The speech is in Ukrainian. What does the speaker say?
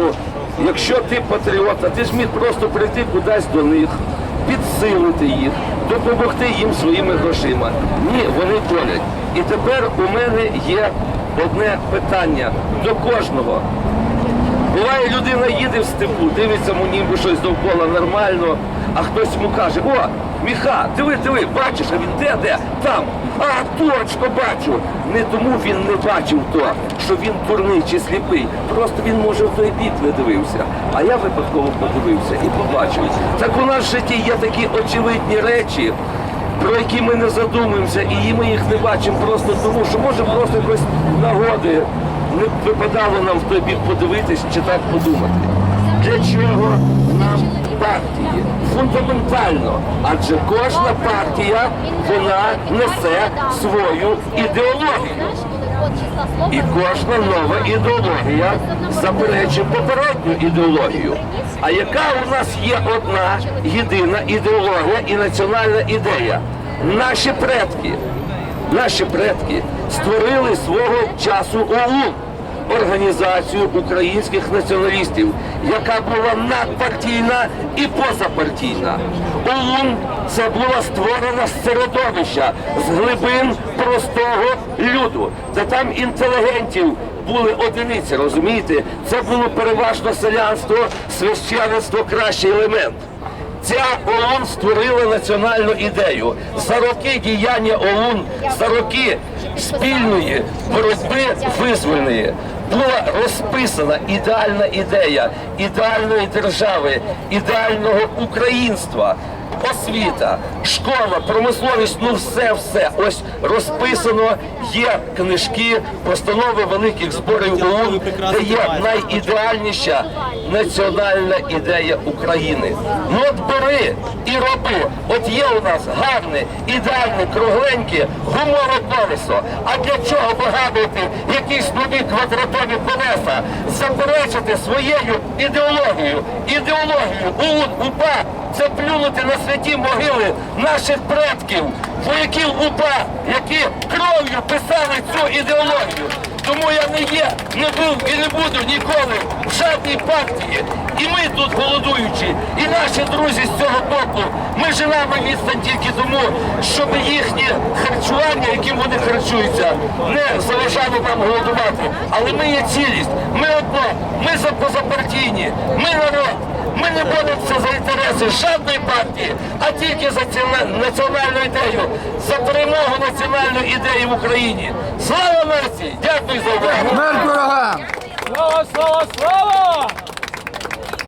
Ну, якщо ти патріот, а ти ж міг просто прийти кудись до них, підсилити їх, допомогти їм своїми грошима. Ні, вони болять. І тепер у мене є одне питання до кожного. Буває, людина їде в степу, дивиться му ніби щось довкола нормально, а хтось йому каже, о, міха, диви, диви, бачиш, а він де, де? Там. А, точно бачу. Не тому він не бачив то, що він дурний чи сліпий. Просто він, може, в той бік не дивився. А я випадково подивився і побачив. Так у нас в житті є такі очевидні речі, про які ми не задумуємося, і ми їх не бачимо просто тому, що може просто якось нагоди випадало нам в той бік подивитись чи так подумати. Для чого нам партії? Фундаментально, адже кожна партія вона несе свою ідеологію. І кожна нова ідеологія заперечує попередню ідеологію. А яка у нас є одна єдина ідеологія і національна ідея? Наші предки, наші предки створили свого часу ОУН, організацію українських націоналістів, яка була надпартійна і позапартійна. ОУН це була створена з середовища, з глибин простого люду, де там інтелігентів були одиниці, розумієте? Це було переважно селянство, священництво кращий елемент. Ця ОУН створила національну ідею. За роки діяння ОУН, за роки спільної боротьби визвольної була розписана ідеальна ідея ідеальної держави, ідеального українства. Освіта, школа, промисловість, ну все, все. Ось розписано, є книжки, постанови великих зборів ОУН, де є найідеальніша національна ідея України. Ну от бери і роби. От є у нас гарне, ідеальне, кругленьке гумове колесо. А для чого вигадувати якісь нові квадратові колеса? Заперечити своєю ідеологією, ідеологію УУН, УПА це плюнути на святі могили наших предків, вояків УПА, які кров'ю писали цю ідеологію. Тому я не є, не був і не буду ніколи в жодній партії. І ми тут голодуючі, і наші друзі з цього боку. Ми живемо відстань тільки тому, щоб їхнє харчування, яким вони харчуються, не заважало нам голодувати. Але ми є цілість, ми одно, ми позапартійні, ми народ. Ми не за інтереси жодної партії, а тільки за національну ідею, за перемогу національної ідеї в Україні. Слава нації! Дякую за увагу! Слава, слава, слава!